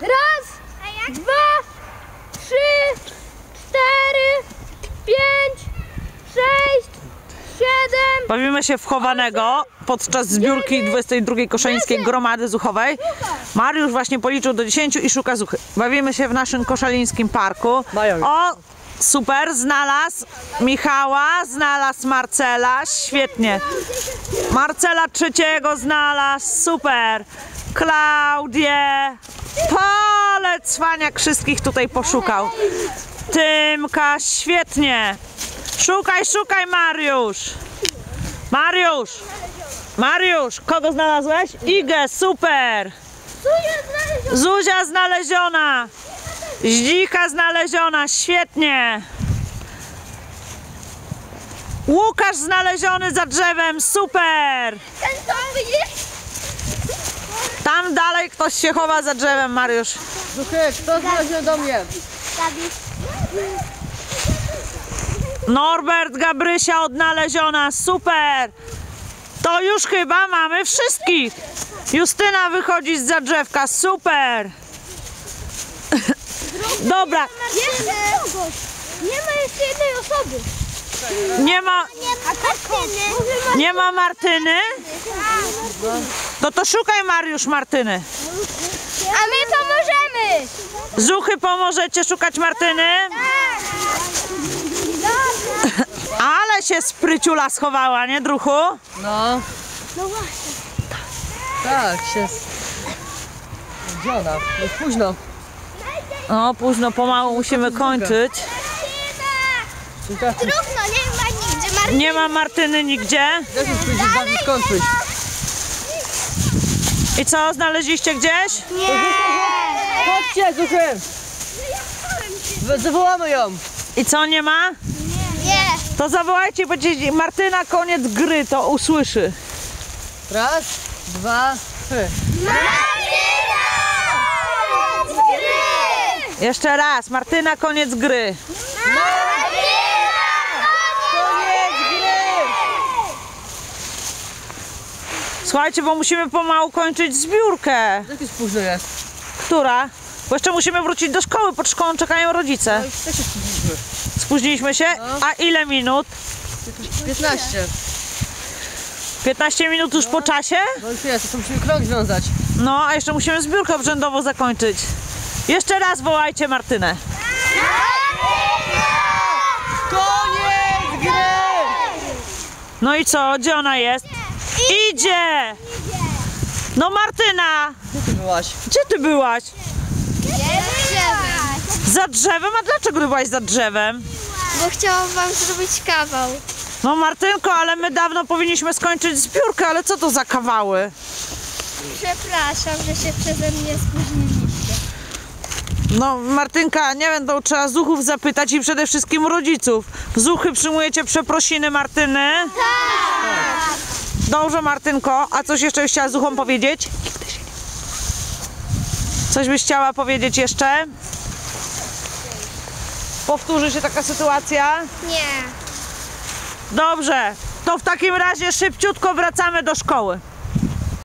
Raz, dwa, trzy, cztery, pięć, sześć, siedem. Bawimy się w chowanego podczas zbiórki 22 Koszalińskiej Gromady Zuchowej. Mariusz właśnie policzył do 10 i szuka zuchy. Bawimy się w naszym koszalińskim parku. O, super, znalazł Michała, znalazł Marcela, świetnie. Marcela trzeciego znalazł, super. Klaudię, palec cwaniak wszystkich tutaj poszukał. Tymka, świetnie. Szukaj, szukaj Mariusz. Mariusz! Mariusz, kogo znalazłeś? Igę, super! Zuzia znaleziona! Zdzika znaleziona, świetnie! Łukasz znaleziony za drzewem, super! Dalej ktoś się chowa za drzewem, Mariusz. Duchy, kto znalazł do mnie? Norbert Gabrysia odnaleziona, super! To już chyba mamy wszystkich. Justyna wychodzi z za drzewka, super! Dobra. Nie ma jeszcze jednej osoby. nie ma, Nie ma Martyny. No to szukaj Mariusz Martyny. A my pomożemy. Zuchy pomożecie szukać Martyny? Ale się spryciula schowała, nie druchu? No. No właśnie. Tak, się... Gdzie ona? Już późno. No późno, pomału musimy kończyć. Trudno, nie ma nigdzie Martyny. Nie ma Martyny nigdzie. też już z skończyć. I co, znaleźliście gdzieś? Nie. Chodźcie, Duchy! Wy- Zawołamy ją! I co, nie ma? Nie. To zawołajcie, będzie Martyna koniec gry, to usłyszy. Raz, dwa, trzy. Martyna! Gry! Jeszcze raz, Martyna koniec gry. Koniec Słuchajcie, bo musimy pomału kończyć zbiórkę. Jak już późno jest? Która? Bo jeszcze musimy wrócić do szkoły, pod szkołą czekają rodzice. No i też się spóźniliśmy. Spóźniliśmy się? A ile minut? 15. 15 minut już po czasie? No już jest, to musimy krąg związać. No, a jeszcze musimy zbiórkę obrzędową zakończyć. Jeszcze raz wołajcie Martynę. Koniec gry! No i co, gdzie ona jest? Idzie! No Martyna, Gdzie ty byłaś? gdzie ty byłaś? Za drzewem? A dlaczego ty byłaś za drzewem? Bo chciałam wam zrobić kawał. No Martynko, ale my dawno powinniśmy skończyć zbiórkę, ale co to za kawały? Przepraszam, że się przeze mnie spóźniliście. No Martynka, nie wiem, to trzeba zuchów zapytać i przede wszystkim rodziców. Zuchy przyjmujecie przeprosiny Martyny? Tak! Dobrze Martynko, a coś jeszcze byś chciała zuchom powiedzieć? Coś byś chciała powiedzieć jeszcze? Powtórzy się taka sytuacja? Nie. Dobrze, to w takim razie szybciutko wracamy do szkoły.